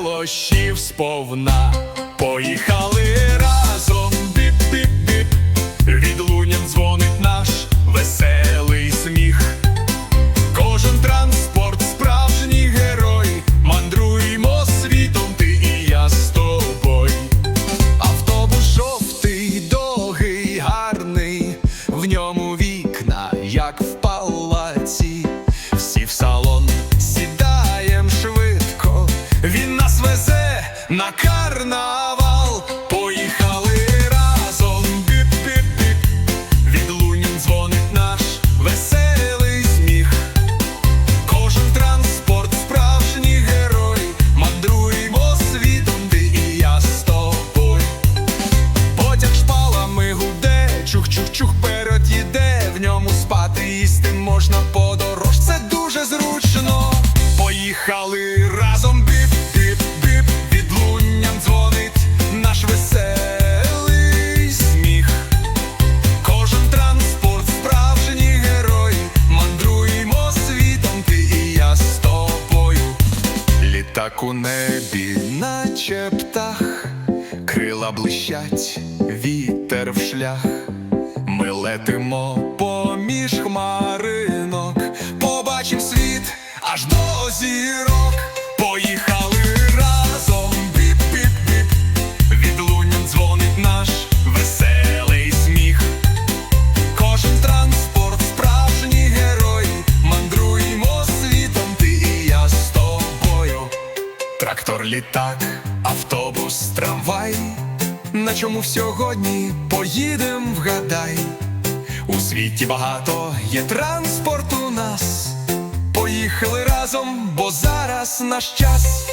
дощів сповна. Поїхали на карнавал. Поїхали разом. Біп-біп-біп. Відлунням дзвонить наш веселий сміх. Кожен транспорт справжній герой. Мандруємо світом, ти і я з тобою. Потяг шпалами гуде, чух-чух-чух вперед їде, в ньому спати їсти можна подорож, Літак у небі, наче птах, крила блищать, вітер в шлях. Ми летимо поміж хмаринок, побачим світ аж до зірок. Трактор, літак, автобус, трамвай. На чому сьогодні поїдем, вгадай. У світі багато є транспорту нас. Поїхали разом, бо зараз наш час.